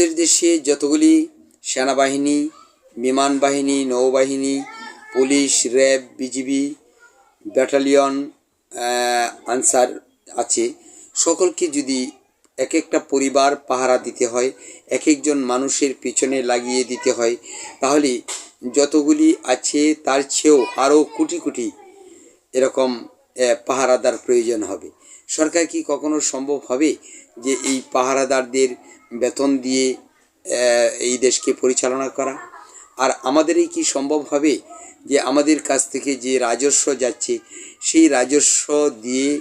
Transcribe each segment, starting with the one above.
আমাদের দেশে যতগুলি সেনাবাহিনী, বিমান বাহিনী, নৌবাহিনী, police, RAB, BGB, battalion Ansar আছে, সকলকে যদি এক একটা পরিবার পাহারা দিতে হয় এক একজন মানুষের পিছনে লাগিয়ে দিতে হয়, তাহলে যতগুলি আছে তার চেয়েও আরও কোটি কোটি এরকম পাহারাদার প্রয়োজন হবে। সরকার কি কখনো সম্ভব হবে যে এই পাহারাদারদের বেতন দিয়ে এই দেশকে পরিচালনা করা। আর আমাদেরই কি সম্ভব হবে যে আমাদের কাছ থেকে যে রাজস্ব যাচ্ছে, সেই রাজস্ব দিয়ে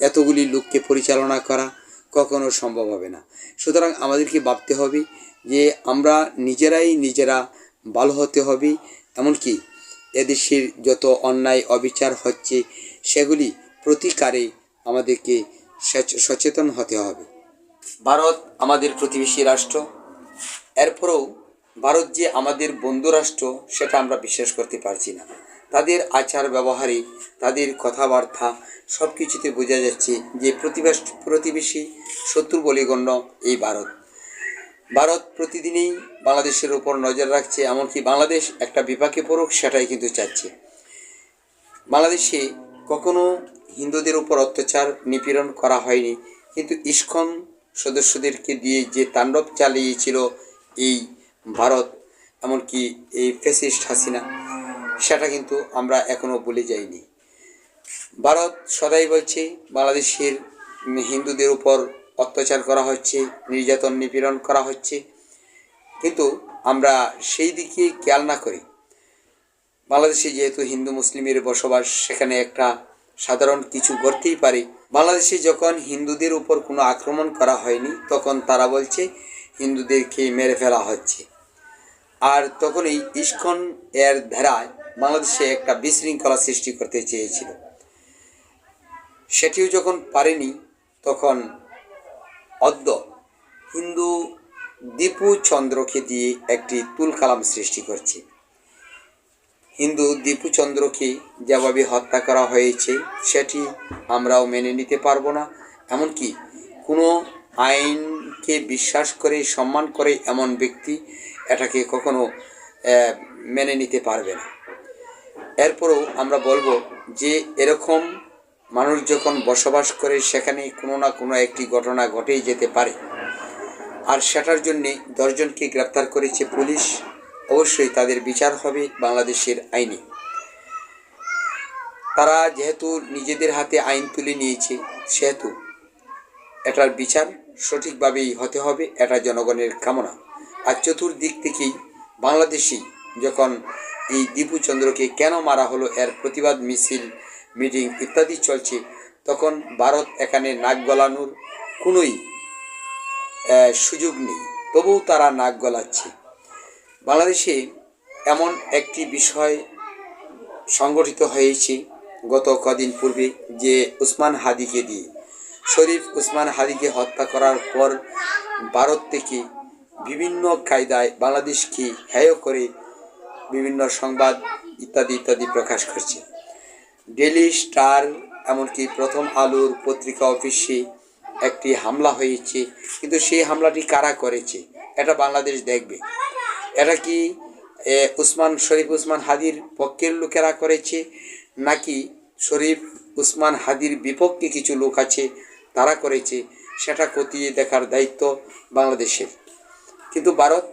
এতগুলি লোককে পরিচালনা করা কখনো সম্ভব হবে না। সুতরাং আমাদেরকে ভাবতে হবে যে আমরা নিজেরাই নিজেরা ভালো হতে হবে, এমনকি এদেশের যত অন্যায় অবিচার হচ্ছে, সেগুলি প্রতিকারে আমাদেরকে সচ- সচেতন হতে হবে। ভারত আমাদের প্রতিবেশী রাষ্ট্র। এরপরেও ভারত যে আমাদের বন্ধু রাষ্ট্র, সেটা আমরা বিশ্বাস করতে পারছি না। তাদের আচার ব্যবহারে, তাদের কথাবার্তা সব কিছুতে বোঝা যাচ্ছে যে প্রতিবেশ, প্রতিবেশী শত্রু বলে গণ্য এই ভারত। ভারত প্রতিদিনই বাংলাদেশের উপর নজর রাখছে, এমনকি বাংলাদেশ একটা বিপাকে পড়ুক, সেটাই কিন্তু চাচ্ছে। বাংলাদেশে কখনো হিন্দুদের উপর অত্যাচার নিপীড়ন করা হয়নি, কিন্তু ইস্কন সদস্যদেরকে দিয়ে যে তাণ্ডব চালিয়েছিল এই ভারত, এমনকি এই ফেসিস্ট হাসিনা, সেটা কিন্তু আমরা এখনও ভুলে যাইনি। ভারত সদাই বলছে, বাংলাদেশের হিন্দুদের উপর অত্যাচার করা হচ্ছে, নির্যাতন নিপীড়ন করা হচ্ছে। কিন্তু আমরা সেই দিকে খেয়াল না করি। বাংলাদেশে যেহেতু হিন্দু মুসলিমের বসবাস, সেখানে একটা সাধারণ কিছু করতেই পারে। বাংলাদেশে যখন হিন্দুদের উপর কোনো আক্রমণ করা হয়নি, তখন তারা বলছে, হিন্দুদেরকে মেরে ফেলা হচ্ছে। আর তখন এই ইস্কন এর ধারায় বাংলাদেশে একটা বিশৃঙ্খলা সৃষ্টি করতে চেয়েছিল। সেটিও যখন পারেনি, তখন অদ্য হিন্দু দীপু চন্দ্রকে দিয়ে একটি তুল কালাম সৃষ্টি করছে। হিন্দু দীপুচন্দ্রকে যেভাবে হত্যা করা হয়েছে, সেটি আমরাও মেনে নিতে পারব না। এমনকি কোনো আইনকে বিশ্বাস করে, সম্মান করে এমন ব্যক্তি এটাকে কখনো মেনে নিতে পারবে না। এরপরেও আমরা বলব যে, এরকম মানুষ যখন বসবাস করে, সেখানে কোনো না কোনো একটি ঘটনা ঘটেই যেতে পারে। আর সেটার জন্যে দশজনকে গ্রেপ্তার করেছে পুলিশ। অবশ্যই তাদের বিচার হবে বাংলাদেশের আইনে। তারা যেহেতু নিজেদের হাতে আইন তুলে নিয়েছে, সেহেতু এটার বিচার সঠিকভাবেই হতে হবে, এটা জনগণের কামনা। আর চতুর্দিক থেকেই বাংলাদেশি যখন এই দীপু চন্দ্রকে কেন মারা হলো, এর প্রতিবাদ, মিছিল, মিটিং ইত্যাদি চলছে, তখন ভারত এখানে নাক গলানোর কোনোই সুযোগ নেই। তবুও তারা নাক গলাচ্ছে। বাংলাদেশে এমন একটি বিষয় সংগঠিত হয়েছে গত কদিন পূর্বে যে উসমান হাদিকে দিয়ে। শরীফ উসমান হাদিকে হত্যা করার পর ভারত থেকে বিভিন্ন কায়দায় বাংলাদেশকে হেয় করে বিভিন্ন সংবাদ ইত্যাদি ইত্যাদি প্রকাশ করছে। ডেলি স্টার এমনকি প্রথম আলোর পত্রিকা অফিসে একটি হামলা হয়েছে, কিন্তু সেই হামলাটি কারা করেছে, এটা বাংলাদেশ দেখবে। এটা কি উসমান, শরীফ উসমান হাদির পক্ষের লোকেরা করেছে? নাকি শরীফ উসমান হাদির বিপক্ষে কিছু লোক আছে, তারা করেছে? সেটা খতিয়ে দেখার দায়িত্ব বাংলাদেশের। কিন্তু ভারত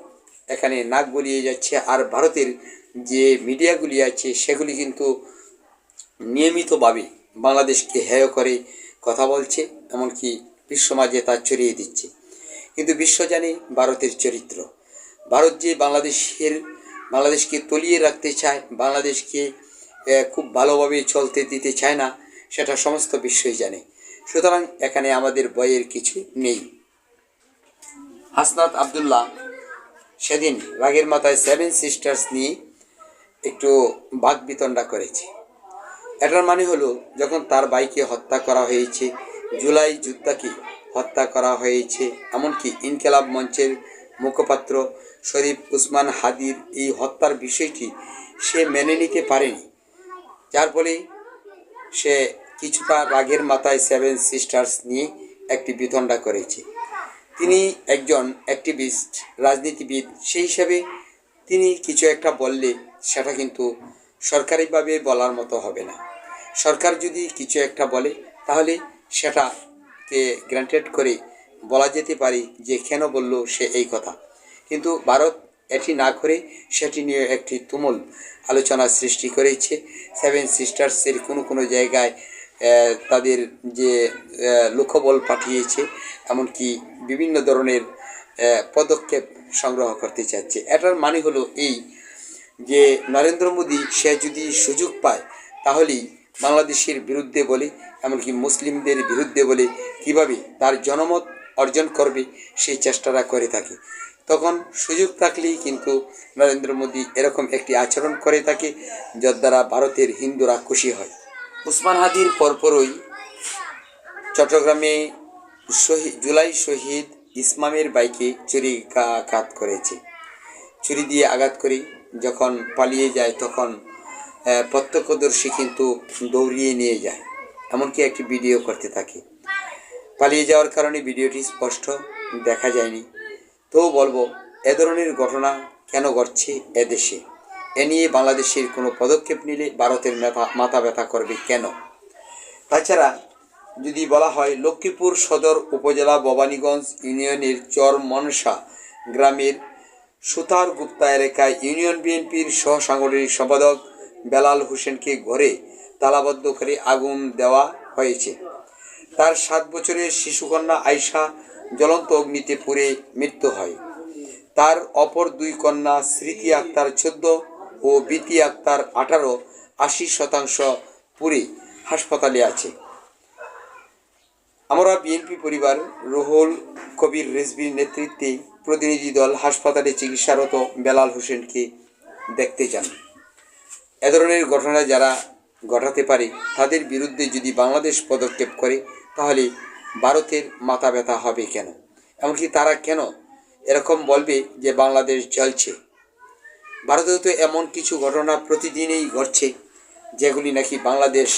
এখানে নাক গলিয়ে যাচ্ছে, আর ভারতের যে মিডিয়াগুলি আছে, সেগুলি কিন্তু নিয়মিতভাবে বাংলাদেশকে হেয় করে কথা বলছে, এমনকি বিশ্বমাঝে তা ছড়িয়ে দিচ্ছে। কিন্তু বিশ্ব জানে ভারতের চরিত্র। ভারত যে বাংলাদেশের, বাংলাদেশকে তলিয়ে রাখতে চায়, বাংলাদেশকে খুব ভালোভাবে চলতে দিতে চায় না, সেটা সমস্ত বিশ্বই জানে। সুতরাং এখানে আমাদের বইয়ের কিছু নেই। হাসনাত আবদুল্লাহ সেদিন রাগের মাথায় সেভেন সিস্টার্স নিয়ে একটু বাদ বিতণ্ডা করেছে। এটার মানে হলো, যখন তার বাইকে হত্যা করা হয়েছে, জুলাই যুদ্ধাকে হত্যা করা হয়েছে, এমনকি ইনকেলাব মঞ্চের মুখপাত্র শরীফ উসমান হাদির এই হত্যার বিষয়টি সে মেনে নিতে পারেনি। যার ফলে সে কিছুটা রাগের মাথায় সেভেন সিস্টার্স নিয়ে একটি বিতণ্ডা করেছে। তিনি একজন অ্যাক্টিভিস্ট রাজনীতিবিদ, সেই হিসাবে তিনি কিছু একটা বললে সেটা কিন্তু সরকারিভাবে বলার মতো হবে না। সরকার যদি কিছু একটা বলে, তাহলে সেটাকে গ্রান্টেড করে বলা যেতে পারে যে কেন বলল সে এই কথা। কিন্তু ভারত এটি না করে সেটি নিয়ে একটি তুমুল আলোচনার সৃষ্টি করেছে। সেভেন সিস্টার্সের কোনো কোনো জায়গায় তাদের যে লোকবল পাঠিয়েছে, এমনকি বিভিন্ন ধরনের পদক্ষেপ সংগ্রহ করতে চাচ্ছে। এটার মানে হলো এই যে, নরেন্দ্র মোদী, সে যদি সুযোগ পায়, তাহলেই বাংলাদেশের বিরুদ্ধে বলে, এমনকি মুসলিমদের বিরুদ্ধে বলে, কীভাবে তার জনমত অর্জন করবে, সেই চেষ্টাটা করে থাকে। তখন সুযোগ থাকলেই কিন্তু নরেন্দ্র মোদী এরকম একটি আচরণ করে থাকে, যার দ্বারা ভারতের হিন্দুরা খুশি হয়। উসমান হাদির পরপরই চট্টগ্রামে শহীদ জুলাই শহীদ ইসমামের বাইকে চুরি আঘাত করেছে। ছুরি দিয়ে আঘাত করে যখন পালিয়ে যায় তখন প্রত্যক্ষদর্শী কিন্তু দৌড়িয়ে নিয়ে যায়। এমনকি একটি ভিডিও করতে থাকে। পালিয়ে যাওয়ার কারণে ভিডিওটি স্পষ্ট দেখা যায়নি। তো বলব, এ ধরনের ঘটনা কেন ঘটছে এদেশে এ নিয়ে বাংলাদেশের কোনো পদক্ষেপ নিলে ভারতের মাথা ব্যথা করবে কেন? তাছাড়া যদি বলা হয়, লক্ষ্মীপুর সদর উপজেলা ভবানীগঞ্জ ইউনিয়নের চর মনসা গ্রামের সুতার গুপ্তা এলাকায় ইউনিয়ন বিএনপির সহ সাংগঠনিক সম্পাদক বেলাল হোসেনকে ঘরে তালাবদ্ধ করে আগুন দেওয়া হয়েছে। তার সাত বছরের শিশুকন্যা আয়শা জ্বলন্ত অগ্নিতে পুড়ে মৃত্যু হয়। তার অপর দুই কন্যা স্মৃতি আক্তার চোদ্দ ও বিতি আক্তার আঠারো আশি শতাংশ পুড়ে হাসপাতালে আছে। আমরা বিএনপি পরিবার রুহুল কবির রেজবির নেতৃত্বে প্রতিনিধি দল হাসপাতালে চিকিৎসারত বেলাল হোসেনকে দেখতে যান। এ ধরনের ঘটনায় যারা ঘটাতে পারে। তাদের বিরুদ্ধে যদি বাংলাদেশ পদক্ষেপ করে, তাহলে ভারতের মাথা ব্যথা হবে কেন? এমনকি তারা কেন এরকম বলবে যে বাংলাদেশ জ্বলছে? ভারতেও তো এমন কিছু ঘটনা প্রতিদিনেই ঘটছে, যেগুলি নাকি বাংলাদেশ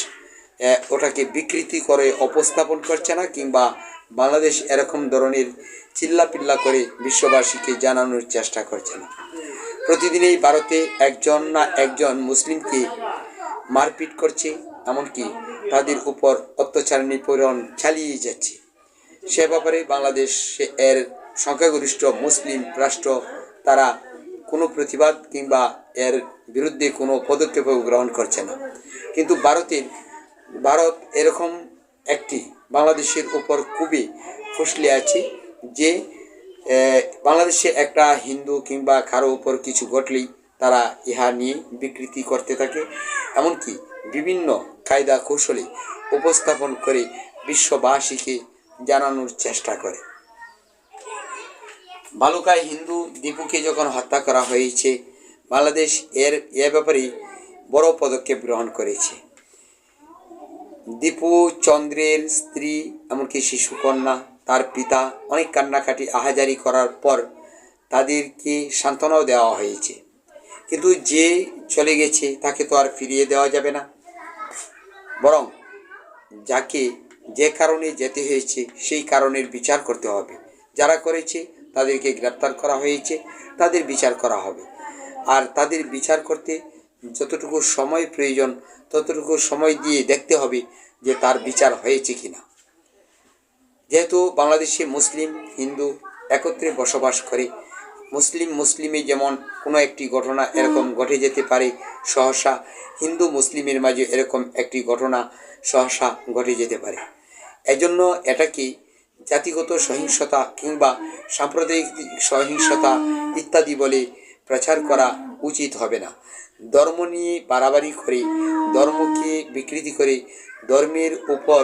ওটাকে বিকৃতি করে উপস্থাপন করছে না, কিংবা বাংলাদেশ এরকম ধরনের চিল্লাপিল্লা করে বিশ্ববাসীকে জানানোর চেষ্টা করছে না। প্রতিদিনেই ভারতে একজন না একজন মুসলিমকে মারপিট করছে, এমনকি তাদের উপর অত্যাচার নিপীড়ন চালিয়ে যাচ্ছে। সে ব্যাপারে বাংলাদেশ এর সংখ্যাগরিষ্ঠ মুসলিম রাষ্ট্র, তারা কোনো প্রতিবাদ কিংবা এর বিরুদ্ধে কোনো পদক্ষেপও গ্রহণ করছে না। কিন্তু ভারতের, ভারত এরকম একটি বাংলাদেশের উপর খুবই ফুসলে আছে যে বাংলাদেশে একটা হিন্দু কিংবা কারও উপর কিছু ঘটলেই তারা ইহা নিয়ে বিকৃতি করতে থাকে। এমনকি বিভিন্ন কায়দা কৌশলে উপস্থাপন করে বিশ্ববাসীকে জানানোর চেষ্টা করে। বালুকায় হিন্দু দীপুকে যখন হত্যা করা হয়েছে, বাংলাদেশ এর এ ব্যাপারে বড় পদক্ষেপ গ্রহণ করেছে। দীপু চন্দ্রের স্ত্রী, এমনকি শিশুকন্যা, তার পিতা অনেক কান্নাকাটি আহাজারি করার পর তাদেরকে সান্ত্বনাও দেওয়া হয়েছে। কিন্তু যে চলে গেছে, তাকে তো আর ফিরিয়ে দেওয়া যাবে না। বরং যাকে যে কারণে যেতে হয়েছে, সেই কারণের বিচার করতে হবে। যারা করেছে, তাদেরকে গ্রেপ্তার করা হয়েছে, তাদের বিচার করা হবে। আর তাদের বিচার করতে যতটুকু সময় প্রয়োজন, ততটুকু সময় দিয়ে দেখতে হবে যে তার বিচার হয়েছে কি না যেহেতু বাংলাদেশে মুসলিম, হিন্দু একত্রে বসবাস করে মুসলিম মুসলিমে যেমন কোনো একটি ঘটনা এরকম ঘটে যেতে পারে সহসা হিন্দু মুসলিমের মাঝে এরকম একটি ঘটনা সহসা ঘটে যেতে পারে। এজন্য এটাকে জাতিগত সহিংসতা কিংবা সাম্প্রদায়িক সহিংসতা ইত্যাদি বলে প্রচার করা উচিত হবে না। ধর্ম নিয়ে বাড়াবাড়ি করে ধর্মকে বিকৃতি করে ধর্মের উপর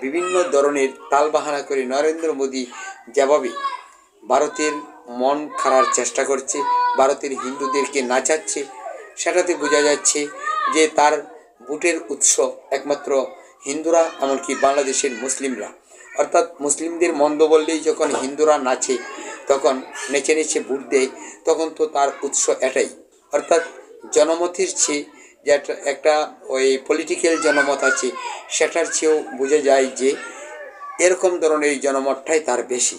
বিভিন্ন ধরনের তালবাহানা করে নরেন্দ্র মোদী যেভাবে ভারতের মন খারার চেষ্টা করছে, ভারতের হিন্দুদেরকে নাচাচ্ছে। সেটাতে বোঝা যাচ্ছে যে তার ভোটের উৎস একমাত্র হিন্দুরা, এমনকি বাংলাদেশের মুসলিমরা। অর্থাৎ মুসলিমদের মন্দ বললেই যখন হিন্দুরা নাচে, তখন নেচে নেচে ভোট দেয়, তখন তো তার উৎস এটাই। অর্থাৎ জনমতের চেয়ে যে একটা ওই পলিটিক্যাল জনমত আছে, সেটার চেয়েও বোঝা যায় যে এরকম ধরনের জনমতটাই তার বেশি।